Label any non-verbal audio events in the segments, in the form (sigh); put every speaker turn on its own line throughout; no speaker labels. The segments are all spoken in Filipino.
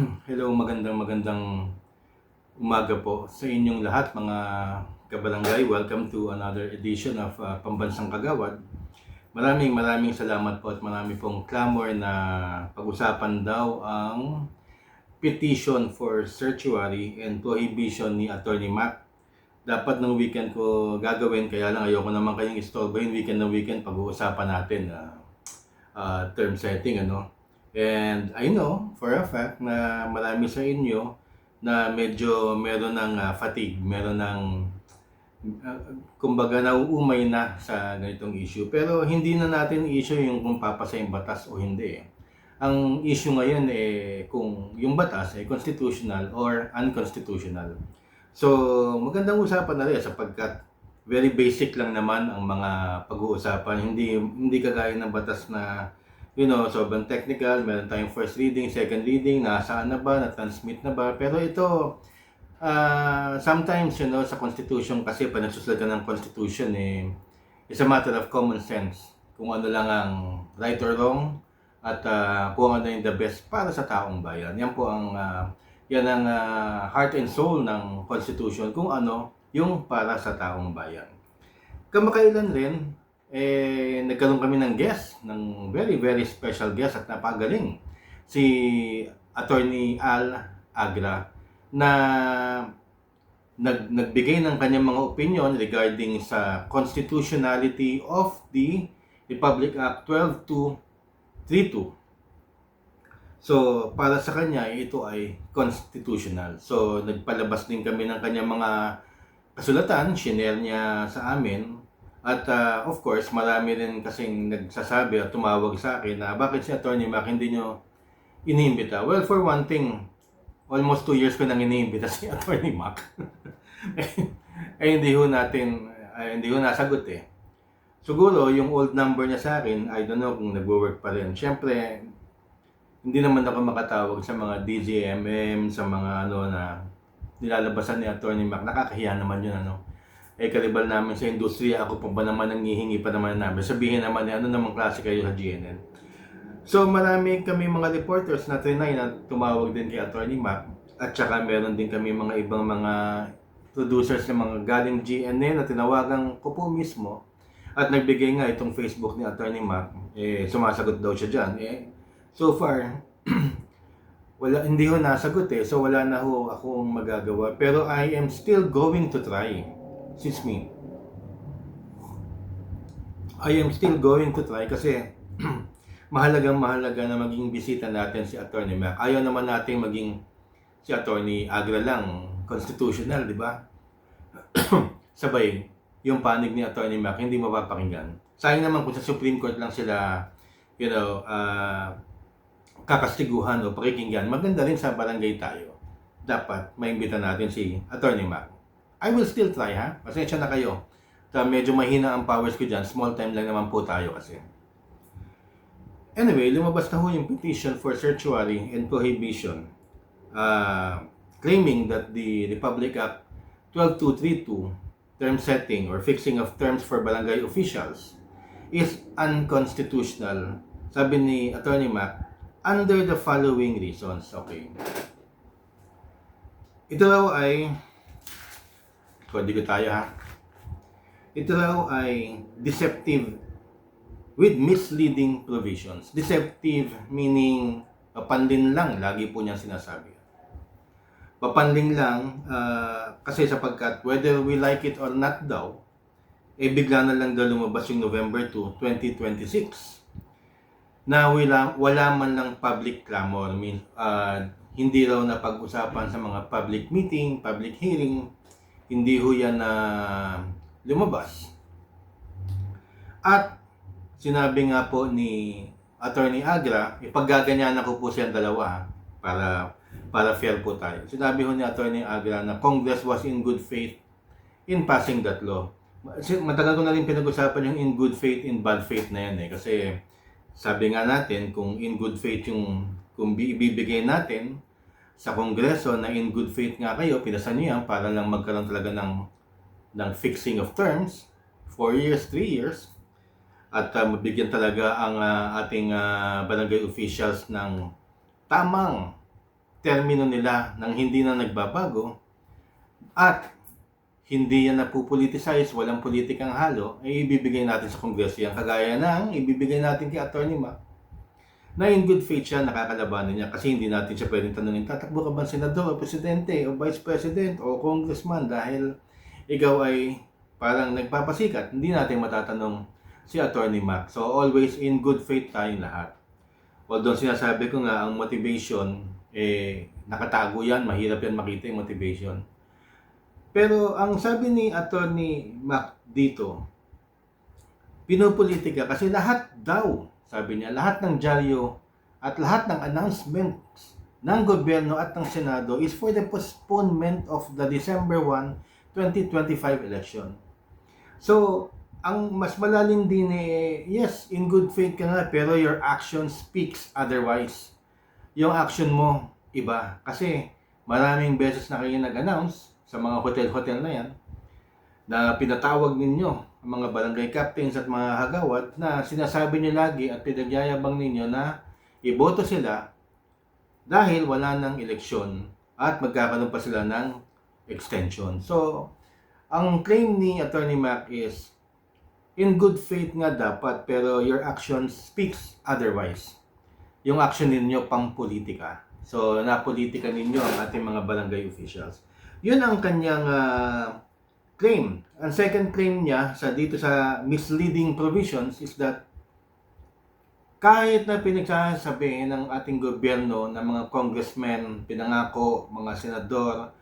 (clears throat) Hello, magandang magandang umaga po sa inyong lahat mga kabarangay. Welcome to another edition of uh, Pambansang Kagawad. Maraming maraming salamat po at marami pong clamor na pag-usapan daw ang petition for certiorari and prohibition ni Attorney Mac. Dapat ng weekend ko gagawin, kaya lang ayoko naman kayong istorbohin weekend na weekend pag-uusapan natin uh, uh, term setting ano. And I know for a fact na marami sa inyo na medyo meron ng uh, fatigue, meron ng uh, kumbaga nauumay na sa ganitong issue. Pero hindi na natin issue yung kung papasa yung batas o hindi. Ang issue ngayon eh kung yung batas ay constitutional or unconstitutional. So magandang usapan na rin sapagkat very basic lang naman ang mga pag-uusapan. Hindi hindi kagaya ng batas na you know, sobrang technical, meron tayong first reading, second reading, nasaan na ba, na-transmit na ba, pero ito, uh, sometimes, you know, sa Constitution kasi, pag ka ng Constitution, eh, it's a matter of common sense. Kung ano lang ang right or wrong, at uh, kung ano yung the best para sa taong bayan. Yan po ang, uh, yan ang uh, heart and soul ng Constitution, kung ano yung para sa taong bayan. Kamakailan rin, eh, nagkaroon kami ng guest, ng very, very special guest at napagaling. Si Attorney Al Agra na nag, nagbigay ng kanyang mga opinion regarding sa constitutionality of the Republic Act 12232. So, para sa kanya, ito ay constitutional. So, nagpalabas din kami ng kanyang mga kasulatan, shinare niya sa amin at uh, of course, marami rin kasing nagsasabi at tumawag sa akin na bakit si Attorney Mac hindi nyo iniimbita? Well, for one thing, almost two years ko nang iniimbita si (laughs) Attorney Mac. eh, hindi ho natin, ay, hindi ho nasagot eh. Siguro, yung old number niya sa akin, I don't know kung nagwo-work pa rin. Siyempre, hindi naman ako makatawag sa mga DJMM, sa mga ano na nilalabasan ni Attorney Mac. Nakakahiya naman yun, ano eh karibal namin sa industriya, ako pa ba naman nangihingi pa naman namin. Sabihin naman eh, ano namang klase kayo sa GNN. So marami kami mga reporters na trinay na tumawag din kay Attorney Mac. At saka meron din kami mga ibang mga producers na mga galing GNN na tinawagan ko po mismo. At nagbigay nga itong Facebook ni Attorney Mac. Eh sumasagot daw siya diyan eh so far (clears throat) wala hindi ho nasagot eh. So wala na ho akong magagawa. Pero I am still going to try Excuse me. I am still going to try kasi (clears throat) mahalagang mahalaga na maging bisita natin si Attorney Mac. Ayaw naman natin maging si Attorney Agra lang, constitutional, di ba? (clears throat) Sabay, yung panig ni Attorney Mac, hindi mapapakinggan. Sayang naman kung sa Supreme Court lang sila, you know, uh, kakastiguhan o pakikinggan. Maganda rin sa barangay tayo. Dapat maimbita natin si Attorney Mac. I will still try ha. Pasensya na kayo. Ta medyo mahina ang powers ko dyan. Small time lang naman po tayo kasi. Anyway, lumabas na ho yung petition for certiorari and prohibition uh, claiming that the Republic Act 12232 term setting or fixing of terms for barangay officials is unconstitutional. Sabi ni Attorney Mac, under the following reasons. Okay. Ito raw ay Pwede ko tayo ha. Ito raw ay deceptive with misleading provisions. Deceptive meaning papanlin lang, lagi po niya sinasabi. Papanlin lang uh, kasi sapagkat whether we like it or not daw, eh bigla na lang daw lumabas yung November 2, 2026 na wala, wala man lang public clamor. Mean, uh, hindi raw na pag-usapan sa mga public meeting, public hearing, hindi ho yan na lumabas. At sinabi nga po ni Attorney Agra, ipaggaganyan ko po siyang dalawa para para fair po tayo. Sinabi ho ni Attorney Agra na Congress was in good faith in passing that law. Matagal ko na rin pinag-usapan yung in good faith, in bad faith na yan eh. Kasi sabi nga natin, kung in good faith yung kung ibibigay natin, sa Kongreso na in good faith nga kayo, pinasan niyo yan para lang magkaroon talaga ng, ng fixing of terms, 4 years, 3 years, at uh, mabigyan talaga ang uh, ating uh, barangay officials ng tamang termino nila nang hindi na nagbabago at hindi yan napupoliticize, walang politikang halo, ay ibibigay natin sa Kongreso yan. Kagaya ng ibibigay natin kay Atty. Mac na in good faith siya nakakalabanan niya kasi hindi natin siya pwedeng tanungin, tatakbo ka ba senador o presidente o vice president o congressman dahil ikaw ay parang nagpapasikat. Hindi natin matatanong si Atty. Mac. So always in good faith tayong lahat. Although sinasabi ko nga ang motivation eh nakatago yan, mahirap yan makita yung motivation. Pero ang sabi ni Attorney Mac dito, pinopolitika kasi lahat daw, sabi niya, lahat ng dyaryo at lahat ng announcements ng gobyerno at ng Senado is for the postponement of the December 1, 2025 election. So, ang mas malalim din eh, yes, in good faith ka nga, pero your action speaks otherwise. Yung action mo, iba. Kasi, maraming beses na kayo nag-announce sa mga hotel-hotel na yan, na pinatawag ninyo mga barangay captains at mga hagawad na sinasabi niyo lagi at pinagyayabang ninyo na iboto sila dahil wala ng eleksyon at magkakaroon pa sila ng extension. So, ang claim ni Attorney Mac is in good faith nga dapat pero your action speaks otherwise. Yung action ninyo pang politika. So, napolitika ninyo ang ating mga barangay officials. Yun ang kanyang ah, claim. Ang second claim niya sa dito sa misleading provisions is that kahit na pinagsasabi ng ating gobyerno ng mga congressmen, pinangako, mga senador,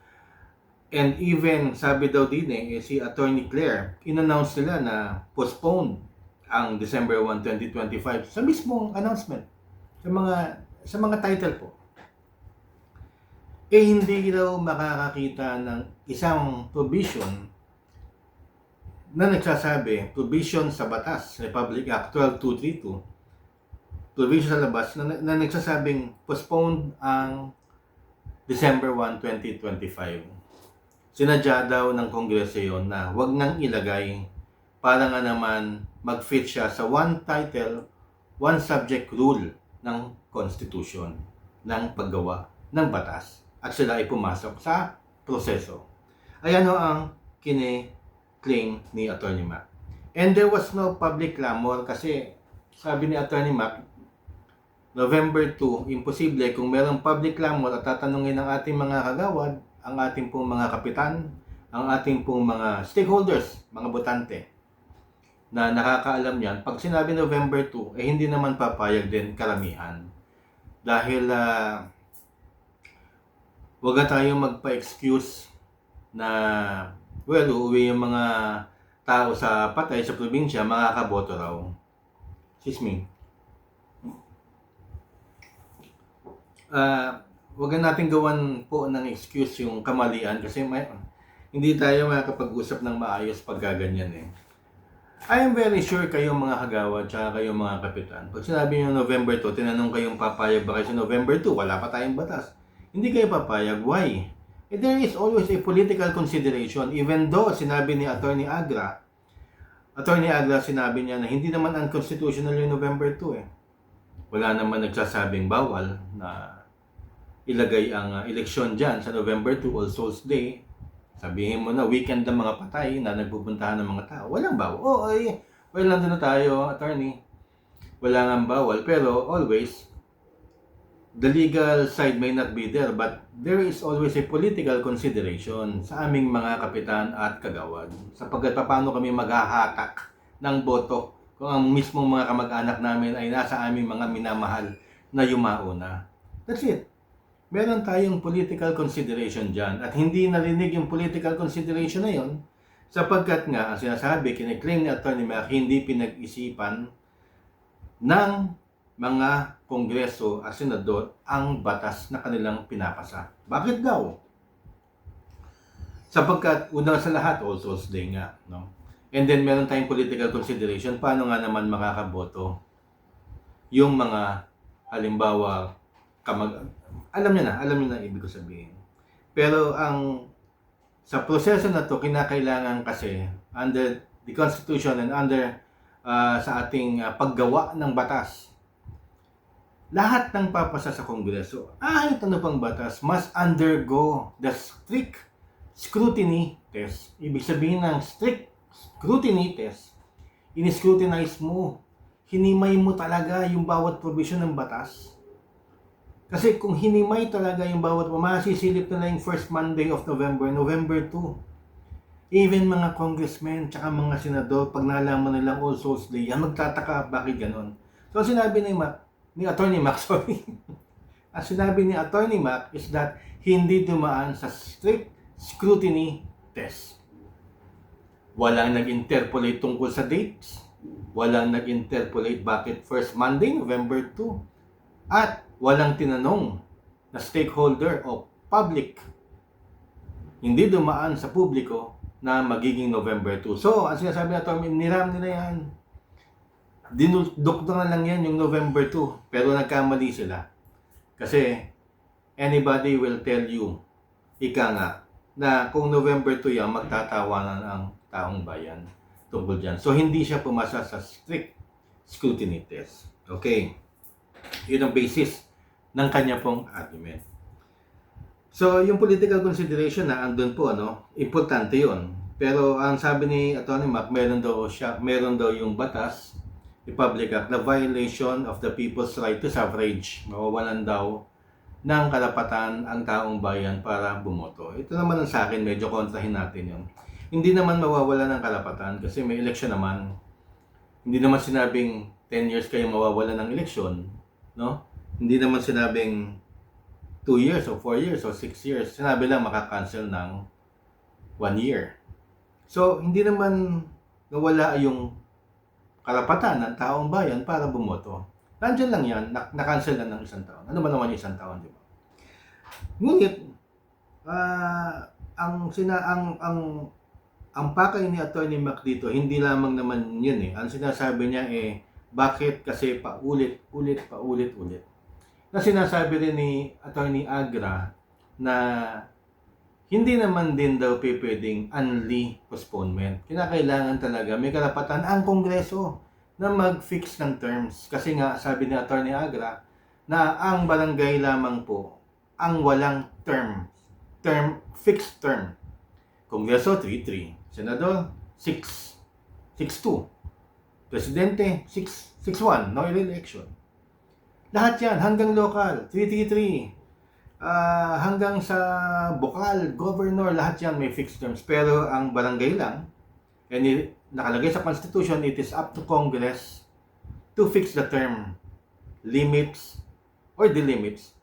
and even sabi daw din eh, si Attorney Claire, in-announce nila na postpone ang December 1, 2025 sa mismong announcement sa mga sa mga title po. Eh hindi daw makakakita ng isang provision na nagsasabi, provision sa batas, Republic Act 12232, provision sa labas na, na nagsasabing postponed ang December 1, 2025. Sinadya daw ng Kongreso yon na wag nang ilagay para nga naman mag-fit siya sa one title, one subject rule ng Constitution ng paggawa ng batas at sila ay pumasok sa proseso. Ayan ho ang kine-claim ni Attorney Mac. And there was no public clamor kasi sabi ni Attorney Mac, November 2, imposible kung merong public clamor at tatanungin ng ating mga kagawad, ang ating pong mga kapitan, ang ating pong mga stakeholders, mga botante, na nakakaalam yan, pag sinabi November 2, eh hindi naman papayag din karamihan. Dahil uh, wag na tayong magpa-excuse na well, uuwi yung mga tao sa patay sa probinsya, makakaboto raw. Excuse me. Ah, wag na natin gawan po ng excuse yung kamalian kasi may, hindi tayo makakapag-usap ng maayos pag gaganyan eh. I am very sure kayong mga kagawad tsaka kayong mga kapitan. Pag sinabi nyo November 2, tinanong kayong papayag ba kayo sa November 2, wala pa tayong batas. Hindi kayo papayag. Why? Eh, there is always a political consideration. Even though sinabi ni Attorney Agra, Attorney Agra sinabi niya na hindi naman unconstitutional yung November 2 eh. Wala naman nagsasabing bawal na ilagay ang uh, eleksyon dyan sa November 2, All Souls Day. Sabihin mo na weekend ng mga patay na nagpupuntahan ng mga tao. Walang bawal. Oo, oh, ay, well, nandun na tayo, attorney. Wala nga bawal. Pero always, the legal side may not be there, but there is always a political consideration sa aming mga kapitan at kagawad. Sapagkat paano kami maghahatak ng boto kung ang mismong mga kamag-anak namin ay nasa aming mga minamahal na yumauna. That's it meron tayong political consideration dyan at hindi narinig yung political consideration na yon sapagkat nga, ang sinasabi, kiniklaim ni Atty. Mac, hindi pinag-isipan ng mga kongreso at senador ang batas na kanilang pinapasa. Bakit daw? Sapagkat una sa lahat, all souls day nga. No? And then meron tayong political consideration, paano nga naman makakaboto yung mga halimbawa kamag alam niya na, alam niya na ibig ko sabihin. Pero ang sa proseso na to kinakailangan kasi under the constitution and under uh, sa ating uh, paggawa ng batas lahat ng papasa sa Kongreso, kahit ano pang batas, must undergo the strict scrutiny test. Ibig sabihin ng strict scrutiny test, in-scrutinize mo, hinimay mo talaga yung bawat provision ng batas. Kasi kung hinimay talaga yung bawat masisilip nila yung first Monday of November, November 2. Even mga congressmen, tsaka mga senador, pag nalaman nilang All Souls Day, yan magtataka, bakit ganon? So, sinabi ni Mac, ni Attorney Mac, (laughs) sorry. Ang sinabi ni Attorney Mac is that hindi dumaan sa strict scrutiny test. Walang nag-interpolate tungkol sa dates. Walang nag-interpolate bakit first Monday, November 2. At walang tinanong na stakeholder o public. Hindi dumaan sa publiko na magiging November 2. So, ang sinasabi na Tom, niram nila yan. Dinudok na lang yan yung November 2. Pero nagkamali sila. Kasi anybody will tell you, ika nga, na kung November 2 yan, magtatawanan ang taong bayan tungkol dyan. So, hindi siya pumasa sa strict scrutiny test. Okay. Yun ang basis ng kanya pong argument. So, yung political consideration na andun po, ano, importante yun. Pero ang sabi ni Atty. Mac, meron daw siya, meron daw yung batas, Republic Act, na violation of the people's right to suffrage. Mawawalan daw ng karapatan ang taong bayan para bumoto. Ito naman ang sa akin, medyo kontrahin natin yun. Hindi naman mawawala ng karapatan kasi may eleksyon naman. Hindi naman sinabing 10 years kayo mawawala ng eleksyon, no? Hindi naman sinabing 2 years o 4 years o 6 years. Sinabi lang makakancel ng 1 year. So, hindi naman nawala yung karapatan ng taong bayan para bumoto. Nandiyan lang yan, na- na-cancel lang ng isang taon. Ano ba naman yung isang taon, di ba? Ngunit, ah, ang sina ang ang ang pakay ni Attorney Mac dito, hindi lamang naman yun eh. Ang sinasabi niya eh, bakit kasi paulit, ulit, paulit, ulit. Na sinasabi rin ni Attorney Agra na hindi naman din daw pwedeng unli postponement. Kinakailangan talaga, may karapatan ang Kongreso na mag-fix ng terms. Kasi nga, sabi ni Attorney Agra, na ang barangay lamang po ang walang term. Term, fixed term. Kongreso, 3-3. Senador, 6. 6-2. Presidente, 6, 6-1. No election. Lahat yan, hanggang local, 3-3-3. Ah, hanggang sa bukal, governor, lahat yan may fixed terms. Pero ang barangay lang, and i- nakalagay sa Constitution, it is up to Congress to fix the term, limits, or the limits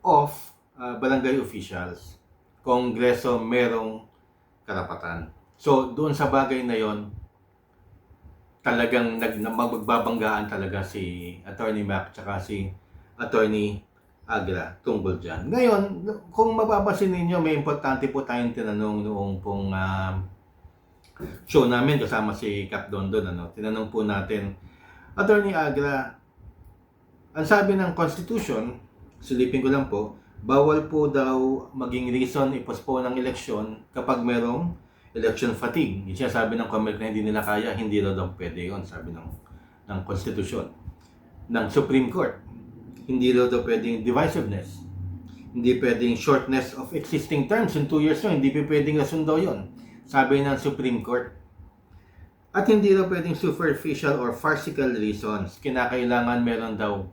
of uh, barangay officials. Kongreso merong karapatan. So, doon sa bagay na yon talagang nag, na- magbabanggaan talaga si Attorney Mac tsaka si Attorney Agra tungkol dyan. Ngayon, kung mapapansin ninyo, may importante po tayong tinanong noong pong ah, show namin kasama si Cap Dondon. Ano? Tinanong po natin, Attorney Agra, ang sabi ng Constitution, silipin ko lang po, bawal po daw maging reason i-postpone ang eleksyon kapag merong election fatigue. Yung sinasabi ng COMELEC na hindi nila kaya, hindi daw daw pwede yun, sabi ng, ng Constitution. Ng Supreme Court, hindi daw daw pwedeng divisiveness. Hindi pwedeng shortness of existing terms in two years no, hindi pwedeng nasundo yon sabi ng Supreme Court. At hindi daw pwedeng superficial or farcical reasons. Kinakailangan meron daw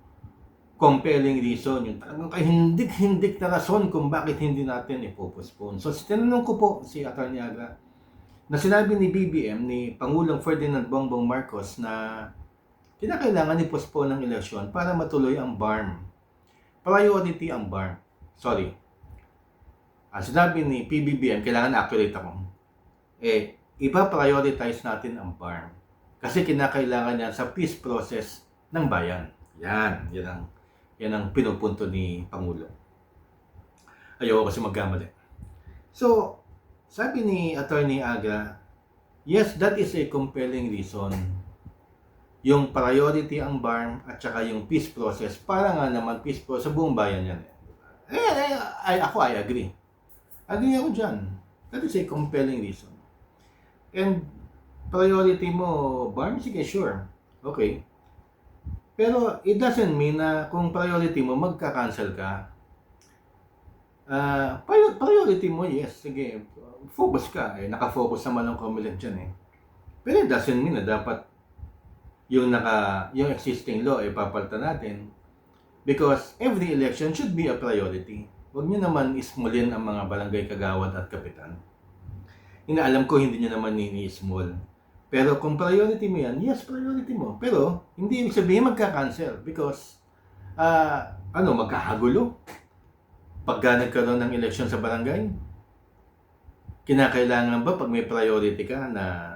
compelling reason, yung talagang kahindik-hindik na rason kung bakit hindi natin ipopostpone. So, tinanong ko po si Atty. Agra na sinabi ni BBM, ni Pangulong Ferdinand Bongbong Marcos na kinakailangan i-postpone ang eleksyon para matuloy ang BARM. Priority ang BARM. Sorry. Ang sinabi ni PBBM, kailangan accurate ako. Eh, ipa-prioritize natin ang BARM. Kasi kinakailangan yan sa peace process ng bayan. Yan, yan ang yan ang pinupunto ni Pangulo. Ayoko kasi magkamali. So, sabi ni Attorney Aga, yes, that is a compelling reason. Yung priority ang BARM at saka yung peace process, para nga naman peace process sa buong bayan yan. Eh, eh, ay, ako, I agree. Agree ako dyan. That is a compelling reason. And priority mo, BARM, sige, sure. Okay. Pero it doesn't mean na kung priority mo, magka-cancel ka. Prior- priority mo, yes, sige, focus ka. Eh, nakafocus naman ang COMELEC dyan eh. Pero it doesn't mean na dapat yung naka yung existing law ay papalitan natin because every election should be a priority. Huwag niyo naman ismulin ang mga barangay kagawad at kapitan. Inaalam ko hindi niyo naman ini-small. Pero kung priority mo yan, yes, priority mo. Pero hindi ibig sabihin magka-cancel because ah ano, magkakagulo. Pagka nagkaroon ng election sa barangay, kinakailangan ba pag may priority ka na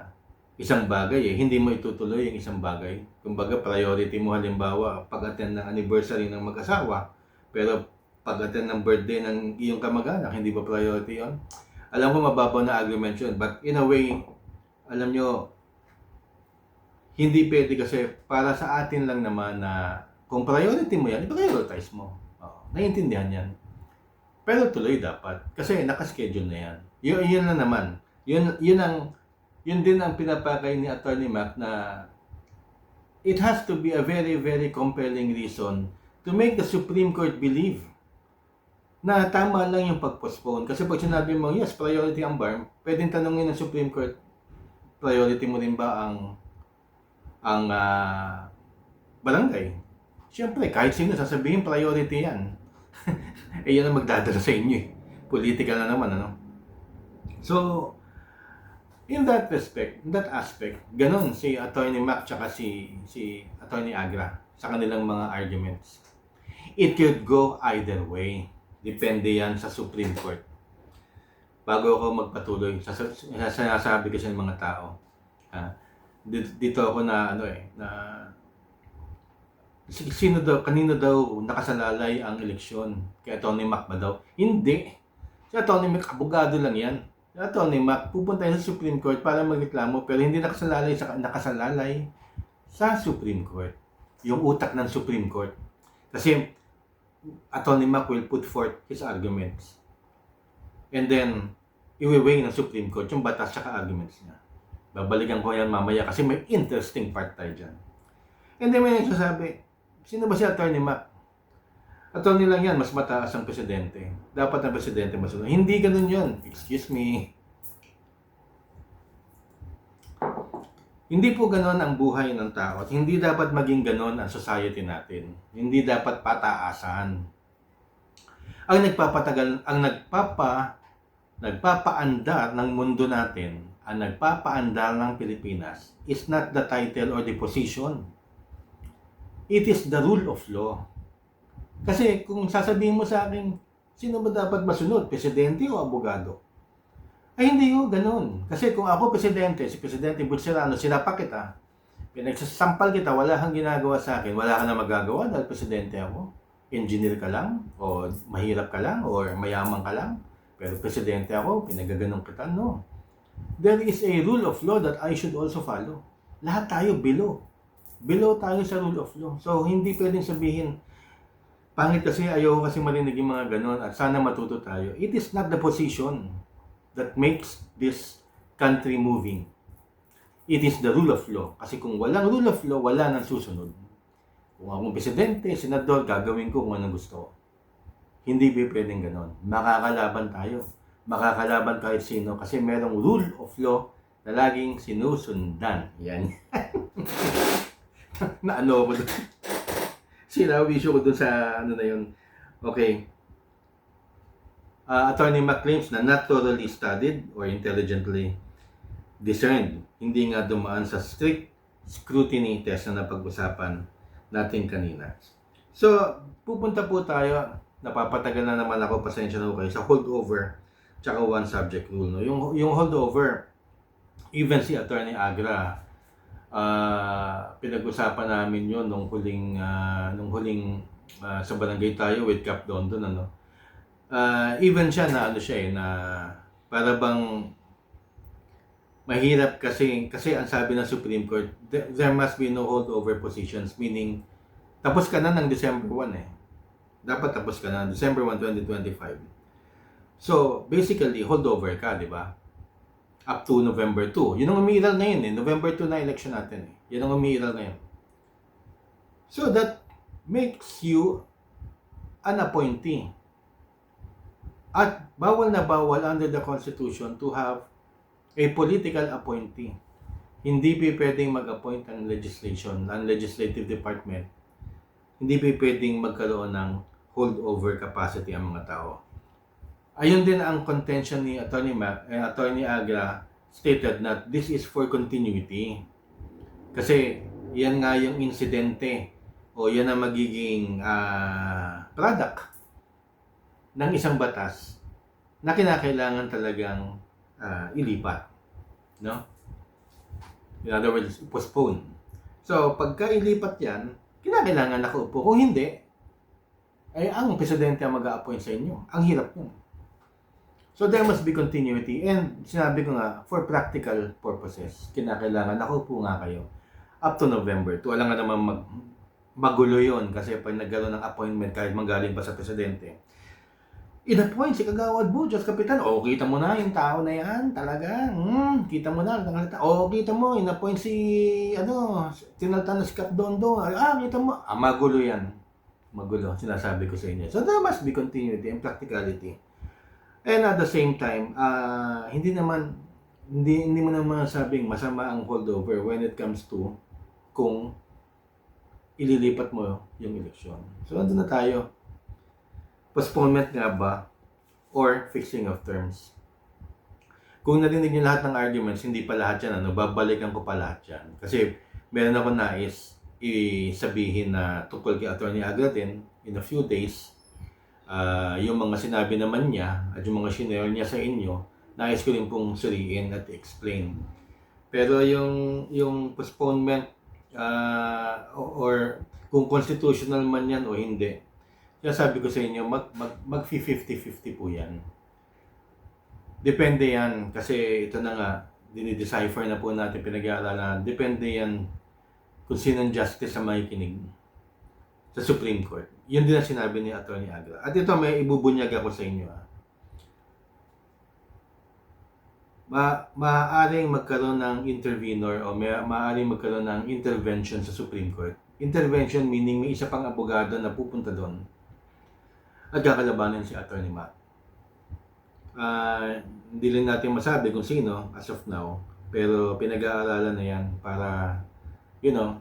isang bagay eh, hindi mo itutuloy yung isang bagay. Kumbaga, priority mo halimbawa, pag-attend ng anniversary ng mag-asawa, pero pag-attend ng birthday ng iyong kamag-anak, hindi ba priority yon? Alam ko mababaw na argument yun, but in a way, alam nyo, hindi pwede kasi para sa atin lang naman na kung priority mo yan, i-prioritize mo. Oo, naiintindihan yan. Pero tuloy dapat. Kasi nakaschedule na yan. Yun, yun lang naman. Yun, yun ang yun din ang pinapakay ni Attorney Mac na it has to be a very, very compelling reason to make the Supreme Court believe na tama lang yung pag-postpone. Kasi pag sinabi mo, yes, priority ang BARM, pwedeng tanongin ng Supreme Court, priority mo rin ba ang ang ah, barangay? Siyempre, kahit sino sasabihin priority yan. (laughs) eh, yan ang magdadala sa inyo eh. Political na naman, ano? So, in that respect, in that aspect, ganun si Attorney Mac tsaka si, si Attorney Agra sa kanilang mga arguments. It could go either way. Depende yan sa Supreme Court. Bago ako magpatuloy, sinasabi ko sa mga tao, ha, dito, ako na ano eh, na si- sino daw, kanino daw nakasalalay ang eleksyon? Kay Atty. Mac ba daw? Hindi. Si Atty. Mac, abogado lang yan. Atty. Mac, pupunta sa Supreme Court para magreklamo pero hindi nakasalalay sa, nakasalalay sa Supreme Court. Yung utak ng Supreme Court. Kasi Atty. Mac will put forth his arguments. And then, iwi-weigh ng Supreme Court yung batas at arguments niya. Babalikan ko yan mamaya kasi may interesting part tayo dyan. And then may nagsasabi, sino ba si Attorney Mac? Attorney lang yan, mas mataas ang presidente. Dapat ang presidente masunod. Hindi ganun yun. Excuse me. Hindi po ganun ang buhay ng tao hindi dapat maging ganun ang society natin. Hindi dapat pataasan. Ang nagpapatagal, ang nagpapa, nagpapaandar ng mundo natin, ang nagpapaandar ng Pilipinas is not the title or the position. It is the rule of law. Kasi kung sasabihin mo sa akin, sino ba dapat masunod? Presidente o abogado? Ay hindi ko, ganun. Kasi kung ako presidente, si Presidente Butserano, sinapa kita, pinagsasampal kita, wala kang ginagawa sa akin, wala ka na magagawa dahil presidente ako. Engineer ka lang, o mahirap ka lang, or mayaman ka lang. Pero presidente ako, pinagaganong kita, no. There is a rule of law that I should also follow. Lahat tayo below. Below tayo sa rule of law. So, hindi pwedeng sabihin, pangit kasi ayaw ko kasi marinig yung mga ganon at sana matuto tayo. It is not the position that makes this country moving. It is the rule of law. Kasi kung walang rule of law, wala nang susunod. Kung akong presidente, senador, gagawin ko kung anong gusto ko. Hindi ba pwedeng ganon. Makakalaban tayo. Makakalaban kahit sino kasi merong rule of law na laging sinusundan. Yan. (laughs) na ano ko doon. Sinawisyo ko doon sa ano na yun. Okay. Uh, Attorney Mac claims na not thoroughly studied or intelligently discerned. Hindi nga dumaan sa strict scrutiny test na napag-usapan natin kanina. So, pupunta po tayo, napapatagal na naman ako, pasensya na kayo, sa holdover tsaka one subject rule. No? Yung, yung holdover, even si Attorney Agra, ah pinag-usapan namin yon nung huling, ah, nung huling ah, sa barangay tayo with Cap Dondon, ano. Ah, even siya na ano siya eh, na para bang mahirap kasi kasi ang sabi ng Supreme Court there must be no holdover positions meaning tapos ka na ng December 1 eh. Dapat tapos ka na December 1, 2025 so basically holdover ka di ba up to November 2 yun ang umiiral ngayon eh November 2 na election natin eh yun ang umiiral ngayon So that makes you an appointee. At bawal na bawal under the Constitution to have a political appointee. Hindi pa pwedeng mag-appoint ang legislation, ang legislative department. Hindi pa pwedeng magkaroon ng holdover capacity ang mga tao. Ayun din ang contention ni Attorney, Ma, eh, Attorney Agra stated that this is for continuity. Kasi yan nga yung insidente o yan ang magiging ah, product ng isang batas na kinakailangan talagang ah, ilipat. No? In other words, postpone. So, pagka ilipat yan, kinakailangan nakaupo. Kung hindi, ay ang presidente ang mag-a-appoint sa inyo. Ang hirap yun. So, there must be continuity. And sinabi ko nga, for practical purposes, kinakailangan nakaupo nga kayo up to November. To alam nga naman mag, magulo yun kasi pag nagkaroon ng appointment kahit manggaling pa sa presidente, in-appoint si Kagawad Butchos, Kapitan. O, kita mo na yung tao na yan, talaga. Hmm, kita mo na. O, kita mo, in-appoint si, ano, tinaltan na si Cap. Ah, kita mo. Ah, magulo yan. Magulo, sinasabi ko sa inyo. So, there must be continuity and practicality. And at the same time, ah, hindi naman, hindi, hindi mo naman sabing masama ang holdover when it comes to kung ililipat mo yung eleksyon. So, andun na tayo postponement nga ba or fixing of terms. Kung narinig niyo lahat ng arguments, hindi pa lahat yan, ano, babalikan ko pa lahat yan. Kasi meron ako nais i-sabihin na tungkol kay Attorney Agra din in a few days, ah, yung mga sinabi naman niya at yung mga shinare niya sa inyo, nais ko rin pong suriin at explain. Pero yung yung postponement ah, or kung constitutional man yan o hindi, kaya sabi ko sa inyo, mag, mag, mag 50-50 po yan. Depende yan, kasi ito na nga, dinidecipher na po natin, pinag-aaralan. Depende yan kung sinong justice ang makikinig sa Supreme Court. Yun din ang sinabi ni Atty. Agra. At ito, may ibubunyag ako sa inyo. Ah. Ma maaaring magkaroon ng intervenor o may, maaaring magkaroon ng intervention sa Supreme Court. Intervention meaning may isa pang abogado na pupunta doon at kakalabanin si Attorney Matt. Ah, hindi lang natin masabi kung sino as of now, pero pinag-aaralan na yan para, you know,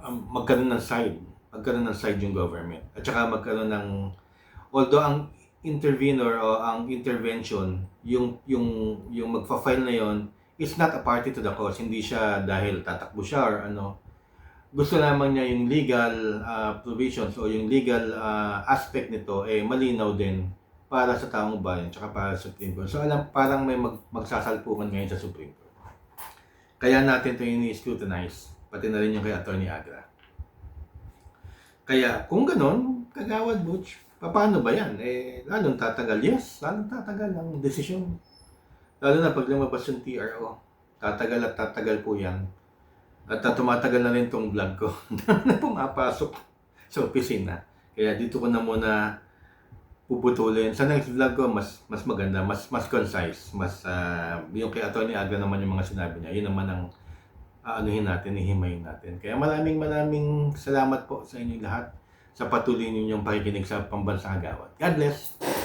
um, magkaroon ng side, magkaroon ng side yung government. At saka magkaroon ng, although ang intervenor o ang intervention, yung, yung, yung magfa-file na yon is not a party to the cause. Hindi siya dahil tatakbo siya or ano, gusto lamang niya yung legal ah, provisions o yung legal ah, aspect nito eh malinaw din para sa taong bayan tsaka para sa Supreme Court. So alam parang may mag, magsasalpukan ngayon sa Supreme Court. Kaya natin ito ini-scrutinize pati na rin yung kay Attorney Agra. Kaya kung ganon, kagawad Butch, paano ba yan? Eh, lalong tatagal. Yes, lalong tatagal ang desisyon. Lalo na pag lumabas yung TRO. Tatagal at tatagal po yan. At tumatagal na rin tong vlog ko (laughs) na pumapasok sa opisina. Kaya dito ko na muna puputulin. Sa next vlog ko, mas mas maganda, mas mas concise, mas uh, yung kay Atty. Aga naman yung mga sinabi niya. Yun naman ang aanuhin natin, ihimayin natin. Kaya maraming maraming salamat po sa inyo lahat sa patuloy ninyong pakikinig sa Pambansang Agawad. God bless!